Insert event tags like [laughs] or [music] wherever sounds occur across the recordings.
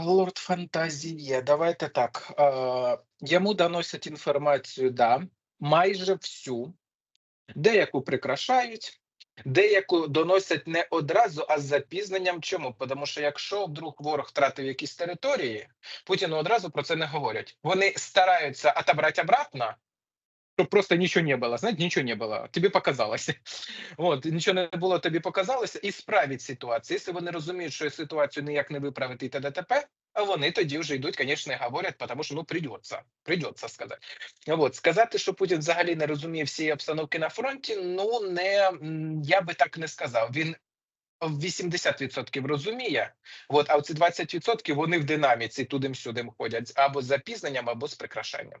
Лорд Фантазія, давайте так. Е, йому доносять інформацію, да, майже всю, деяку прикрашають, деяку доносять не одразу, а з запізненням. Чому? Тому що якщо вдруг ворог втратив якісь території, Путіну одразу про це не говорять. Вони стараються отобрати обратно, щоб просто нічого не було. Знаєте, нічого не було. Тобі показалося. [laughs] От нічого не було, тобі показалося, і справить ситуацію. Якщо вони розуміють, що ситуацію ніяк не виправити і т.д. а вони тоді вже йдуть, звісно, і говорять, тому що ну придеться, придеться сказати. От сказати, що Путін взагалі не розуміє всієї обстановки на фронті. Ну не я би так не сказав. Він в 80% розуміє. От, а оці 20% вони в динаміці туди-сюди ходять або з запізненням, або з прикрашанням.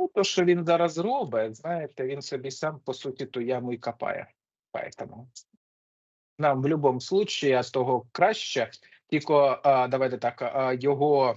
Ну, то, що він зараз робить, знаєте, він собі сам по суті ту яму і копає. Поэтому нам в будь-якому випадку з того краще, тільки а, давайте так, а, його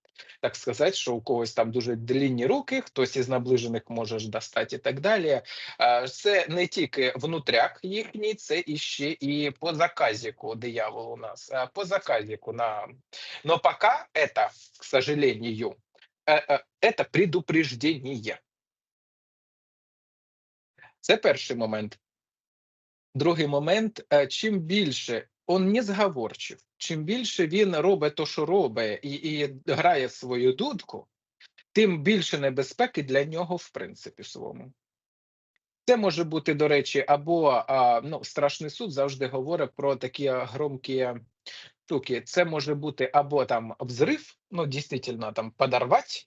Так сказати, що у когось там дуже длінні руки, хтось із наближених може ж достати і так далі. Е, Це не тільки внутряк їхній, це іще і по заказіку диявол у нас. Е, По заказіку на но пока это, к сожалению, э, э, это предупреждение. Це перший момент. Другий момент: е, чим більше он не зговорчив, чим більше він робить то, що робить, і, і грає свою дудку, тим більше небезпеки для нього, в принципі, своєму. Це може бути, до речі, або а, ну, страшний суд завжди говорить про такі громкі штуки. Це може бути або там взрив, ну, дійсно, там подорвати,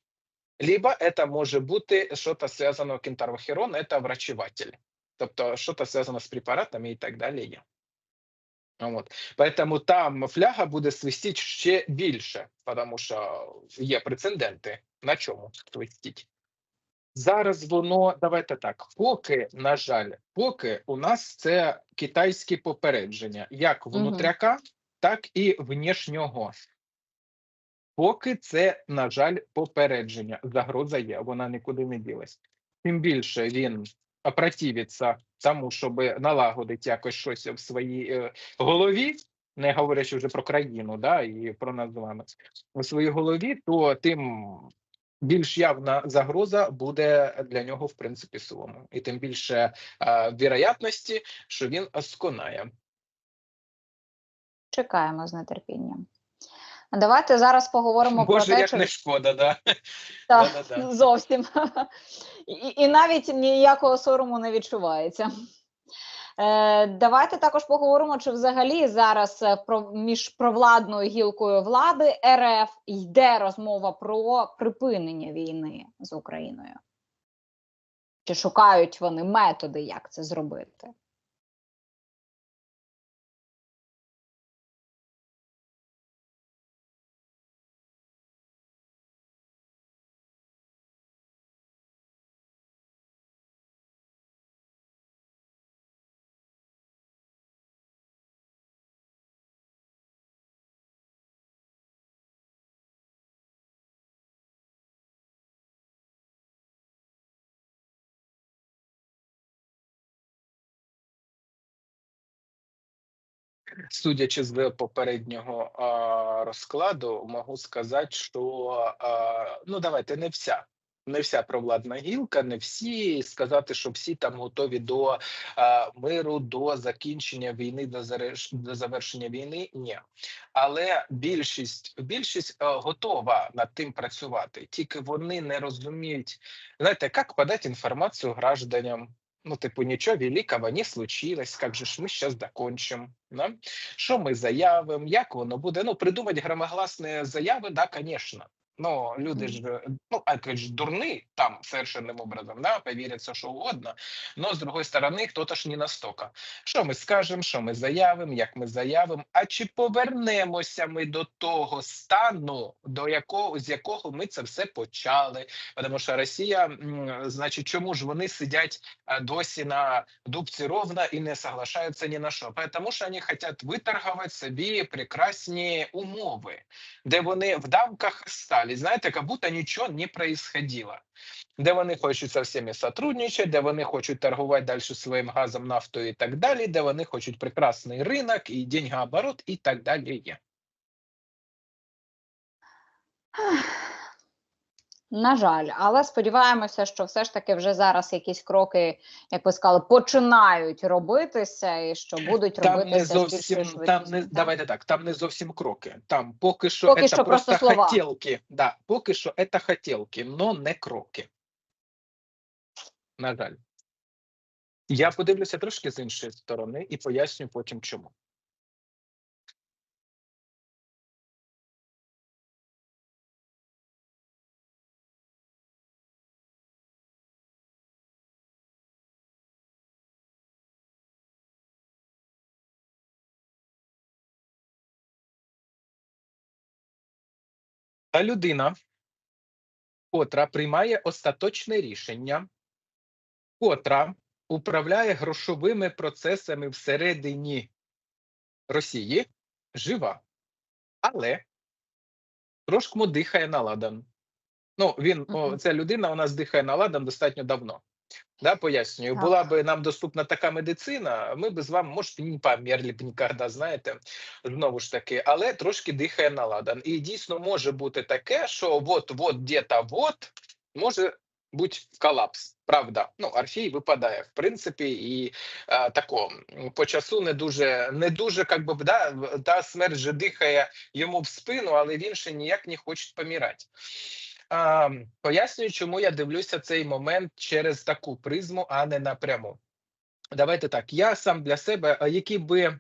либо это може бути що-то зв'язано кентарвохерон, это врачеватель. Тобто, що-то зв'язано з препаратами і так далі є. От. Поэтому там фляга буде свистіти ще більше, тому що є прецеденти, на чому свистіть. Зараз воно, давайте так, поки, на жаль, поки у нас це китайські попередження, як внутряка, так і внешнього. Поки це, на жаль, попередження. Загроза є, вона нікуди не ділась. Тим більше він опротивиться тому, щоб налагодити якось щось в своїй е, голові, не говорячи вже про країну, да, і про нас вами, у своїй голові, то тим більш явна загроза буде для нього, в принципі, своєму. І тим більше е, вірогятності, що він сконає. Чекаємо з нетерпінням. Давайте зараз поговоримо Боже, про те, як чи не шкода, да. [laughs] Так, зовсім. І, і навіть ніякого сорому не відчувається. Е, давайте також поговоримо, чи взагалі зараз е, про між провладною гілкою влади РФ йде розмова про припинення війни з Україною. Чи шукають вони методи, як це зробити? Судячи з попереднього а, розкладу, можу сказати, що а, ну давайте не вся. Не вся провладна гілка, не всі сказати, що всі там готові до а, миру, до закінчення війни, до, зареш... до завершення війни. Ні, але більшість більшість а, готова над тим працювати. Тільки вони не розуміють, знаєте, як подати інформацію гражданам. Ну, типу, нічого великого не случилось, як же ж ми зараз закончимо, да? що ми заявимо, як воно буде. Ну, придумати громогласні заяви, да, звісно. Ну, люди ж, ну, опять же, дурны там совершенным образом, да, поверят все, что угодно, но, с другой стороны, кто-то ж не настолько. Що ми скажемо, що ми заявимо, як ми заявимо, а чи повернемося ми до того стану, до якого, з якого ми це все почали? Тому що Росія, м, значить, чому ж вони сидять а, досі на дубці ровно і не соглашаються ні на що? Тому що вони хочуть виторгувати собі прекрасні умови, де вони в давках стали, знаєте, як будто нічого не происходило. Де вони хочуть со всіми сотрудничати, де вони хочуть торгувати далі своїм газом, нафтою і так далі, де вони хочуть прекрасний ринок і деньгооборот і так далі. На жаль, але сподіваємося, що все ж таки вже зараз якісь кроки, як ви сказали, починають робитися, і що будуть Там робитися не зовсім там не Так? давайте так. Там не зовсім кроки. Там поки що Поки це що просто, просто хотілки. Да, поки що це хотілки, но не кроки. На жаль. Я подивлюся трошки з іншої сторони і поясню потім чому. Та людина, котра приймає остаточне рішення, котра управляє грошовими процесами всередині Росії, жива, але трошки дихає на ладан. Ну, він, о, ця людина у нас дихає на ладан достатньо давно. Да, пояснюю, Так. була б нам доступна така медицина, ми б з вами, може, не померли б ніколи, знаєте, знову ж таки, але трошки дихає на ладан. І дійсно може бути таке, що от-от, где-то вот, може бути колапс. Правда, ну Орфій випадає в принципі, і а, тако по часу не дуже, не дуже, как би да, та смерть же дихає йому в спину, але він ще ніяк не хоче помирати. А, пояснюю, чому я дивлюся цей момент через таку призму, а не напряму. Давайте так. Я сам для себе, а які би.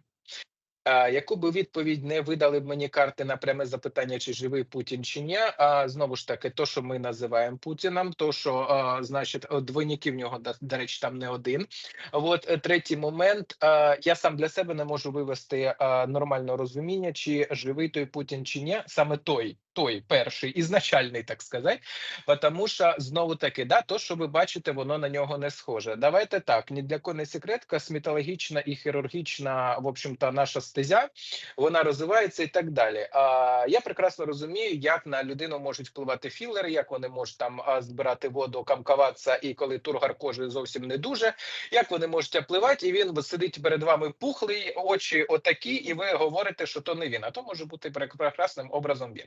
а, Яку би відповідь не видали б мені карти на пряме запитання, чи живий Путін чи ні, а знову ж таки, то, що ми називаємо Путіном, то що а, значить двойників в нього до, речі, там не один. От е, третій момент. а, Я сам для себе не можу вивести а, нормального розуміння, чи живий той Путін чи ні, саме той, той перший ізначальний, так сказати. Тому що знову таки, да, то, що ви бачите, воно на нього не схоже. Давайте так, ні для кого не секрет, косметологічна і хірургічна, в общем-то, наша стезя, вона розвивається і так далі. А я прекрасно розумію, як на людину можуть впливати філери, як вони можуть там збирати воду, камкуватися, і коли тургар кожи зовсім не дуже, як вони можуть впливати, і він сидить перед вами пухлий, очі отакі, і ви говорите, що то не він, а то може бути прекрасним образом він.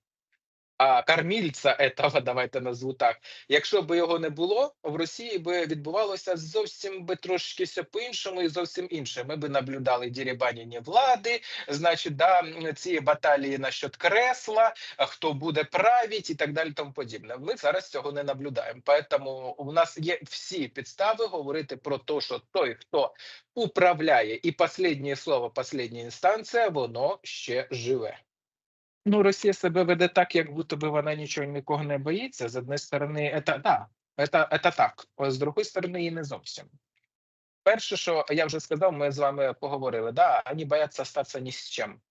а, кормільця этого, [laughs] давайте назву так, якщо б його не було, в Росії би відбувалося зовсім би трошки все по-іншому і зовсім інше. Ми би наблюдали дірібаніння влади, значить, да, ці баталії насчет кресла, хто буде править і так далі, тому подібне. Ми зараз цього не наблюдаємо. Поэтому у нас є всі підстави говорити про те, що той, хто управляє, і останнє слово, остання інстанція, воно ще живе. Ну, Росія себе веде так, як будто би вона нічого нікого не боїться. З однієї сторони, це, да, це, так, а з другої сторони, і не зовсім. Перше, що я вже сказав, ми з вами поговорили, да, вони бояться статися ні з чим.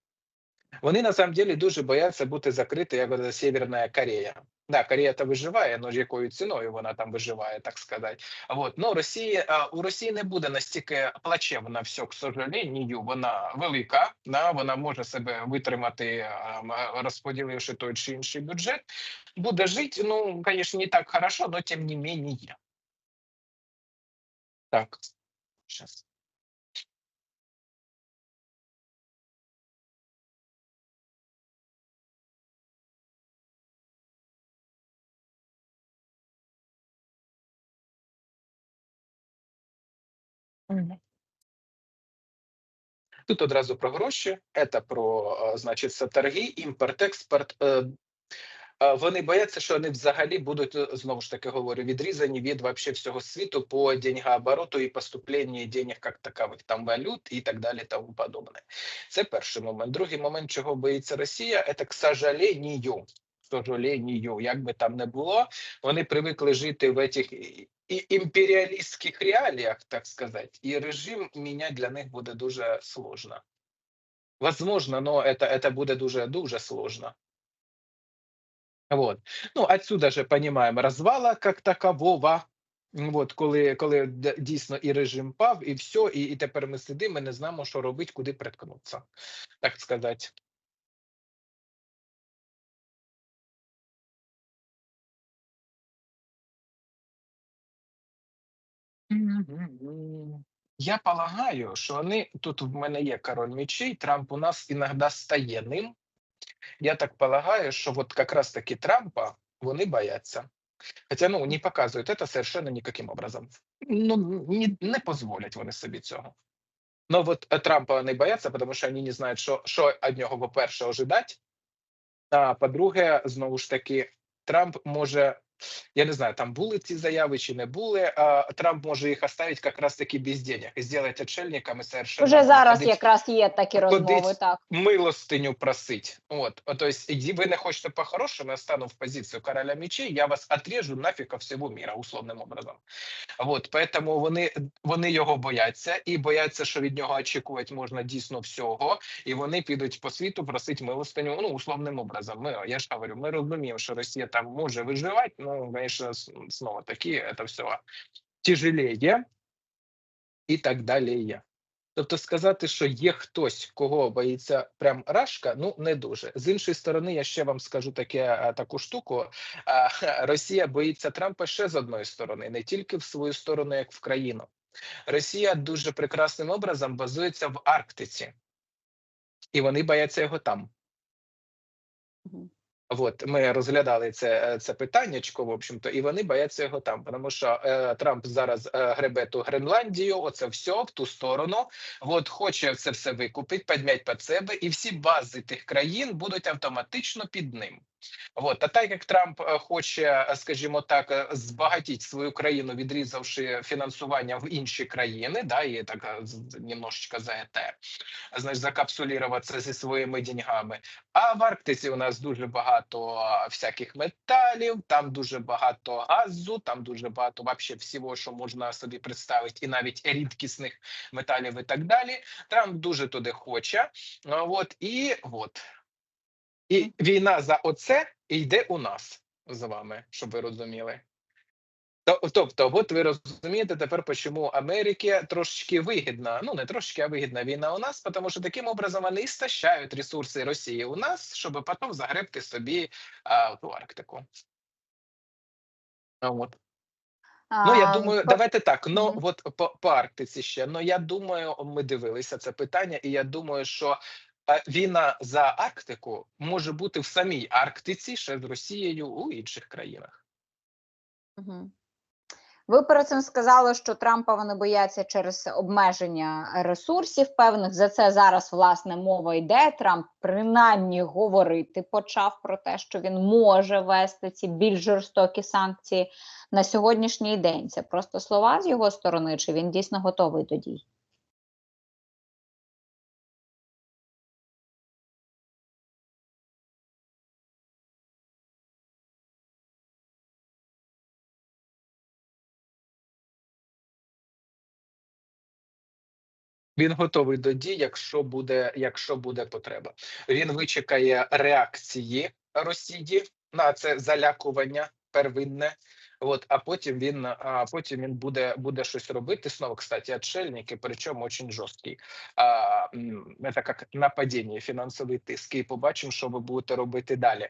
Вони на самом деле дуже бояться бути закриті, як от Северна Корея. Да, Корея то виживає, але ж якою ціною вона там виживає, так сказати. Вот. Ну, Росії, у Росії не буде настільки плачевно все, к сожалению, вона велика, да, вона може себе витримати, розподіливши той чи інший бюджет. Буде жити, ну, звісно, не так хорошо, но тим не менее. Так, Тут одразу про гроші, це про, е, значить, це торги, імпорт, експорт. Е, е, Вони бояться, що вони взагалі будуть знову ж таки говорю, відрізані від вообще всього світу по деньгообороту і поступленню денег як такових, там валют і так далі, тому подобне. Це перший момент. Другий момент, чого боїться Росія, це к сожалению, к сожалению, як би там не було, вони привикли жити в і імперіалістських реаліях, так сказати, і режим міняти для них буде дуже сложно. Возможно, но это, это буде дуже дуже сложно. Вот. Ну, отсюда же понимаем развала как такового. От коли, коли дійсно і режим пав, і все, і, і тепер ми сидимо, і не знаємо, що робити, куди приткнутися, так сказати. Я полагаю, що вони тут в мене є король мечей, Трамп у нас іноді стає ним. Я так полагаю, що от якраз таки Трампа вони бояться. Хоча ну не показують це совершенно ніяким образом. Ну не, не дозволять вони собі цього. Ну от е, Трампа вони бояться, тому що вони не знають, що, що від нього, по-перше, ожидати. А по-друге, знову ж таки, Трамп може, я не знаю, там були ці заяви чи не були. А Трамп може їх оставити якраз таки без денег і зробити отшельниками совершенно. Уже зараз ходить- якраз є такі розмови. Так милостиню просить. Вот. Тобто, ви не хочете по-хорошому, я стану в позицію короля мечей, я вас отрежу нафіг всього міра, условним образом. Вот. Поэтому вони, вони його бояться і бояться, що від нього очікувати можна дійсно всього, і вони підуть по світу просить милостиню, ну, условним образом. Ми, я ж говорю, ми розуміємо, що Росія там може виживати, ну, звісно, знову таки, це все тяжелее і так далі. Тобто сказати, що є хтось, кого боїться прям рашка, ну не дуже. З іншої сторони, я ще вам скажу таке таку штуку. [laughs] Росія боїться Трампа ще з одної сторони, не тільки в свою сторону, як в країну. Росія дуже прекрасним образом базується в Арктиці, і вони бояться його там. От ми розглядали це, це питаннячко, в общем-то, і вони бояться його там, тому що е, Трамп зараз е, гребе ту Гренландію, оце все в ту сторону. От хоче це все викупити, підмять під себе, і всі бази тих країн будуть автоматично під ним. От, а так як Трамп е, хоче, е, скажімо так, збагатіть свою країну, відрізавши фінансування в інші країни, да, і так за ЕТ, значить, закапсулюватися зі своїми деньгами. А в Арктиці у нас дуже багато всяких металів, там дуже багато газу, там дуже багато вообще всього, що можна собі представити, і навіть рідкісних металів і так далі. Трамп дуже туди хоче. От і от. І війна за оце йде у нас з вами, щоб ви розуміли. Тобто, от ви розумієте тепер, чому Америці трошечки вигідна, ну не трошечки, а вигідна війна у нас, тому що таким образом вони істощають ресурси Росії у нас, щоб потім загребти собі а, ту Арктику. А От. Ну, я думаю, по- давайте так. Ну, от по, по Арктиці ще. Ну, я думаю, ми дивилися це питання, і я думаю, що війна за Арктику може бути в самій Арктиці ще з Росією у інших країнах. Мгм. Ви перед цим сказали, що Трампа вони бояться через обмеження ресурсів певних. За це зараз власне мова йде. Трамп принаймні говорити почав про те, що він може вести ці більш жорстокі санкції на сьогоднішній день. Це просто слова з його сторони, чи він дійсно готовий до дій? Він готовий до дій, якщо буде, якщо буде потреба. Він вичекає реакції Росії на це залякування первинне. От, а потім він, а потім він буде, буде щось робити. Снова, кстати, отшельники, причому очень жорсткий. А, це як нападіння, фінансовий тиск. І побачимо, що ви будете робити далі.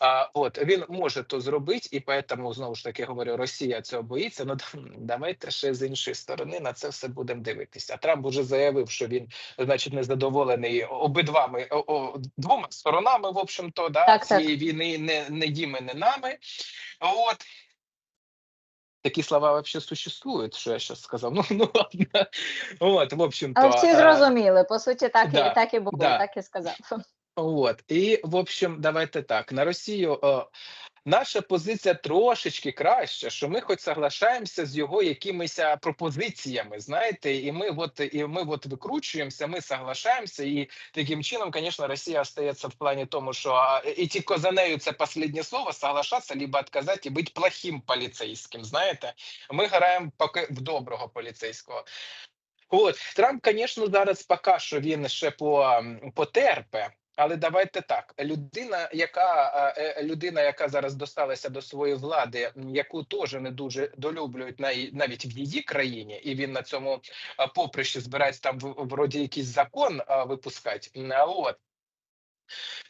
А, от він може то зробити, і поэтому, знову ж таки говорю, Росія цього боїться. Ну давайте ще з іншої сторони на це все будемо дивитися. Трамп уже заявив, що він, значить, незадоволений обидвами о, о, двома сторонами, в общем-то, да, Так, так. цієї війни не, не їми, не нами. От. Такі слова вообще существують, що я сейчас сказав. [laughs] Ну, ну ладно. От, в общем-то. Але всі е, зрозуміли. По суті, так да, і так і було, да. так і сказав. От і в общем, давайте так на Росію. Наша позиція трошечки краща, що ми хоч соглашаємося з його якимись пропозиціями, знаєте, і ми от і ми от викручуємося, ми соглашаємося, і таким чином, звісно, Росія остається в плані тому, що і тільки за нею це останнє слово соглашатися, либо відказати і бути плохим поліцейським. Знаєте, ми граємо поки в доброго поліцейського. От Трамп, звісно, зараз поки що він ще по, потерпе. Але давайте так: людина, яка е, е, людина, яка зараз досталася до своєї влади, яку теж не дуже долюблюють на- навіть в її країні, і він на цьому е, поприщі збирається там вроді якийсь закон випускати. От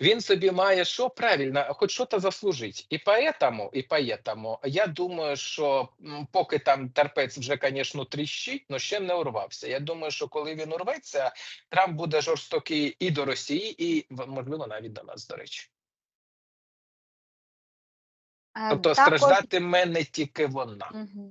він собі має що правильно, хоч що то заслужить. І поэтому, і поэтому, я думаю, що поки там терпець вже, звісно, тріщить, але ще не урвався. Я думаю, що коли він урветься, Трамп буде жорстокий і до Росії, і можливо навіть до нас, до речі. Е, Тобто також- страждатиме не тільки вона.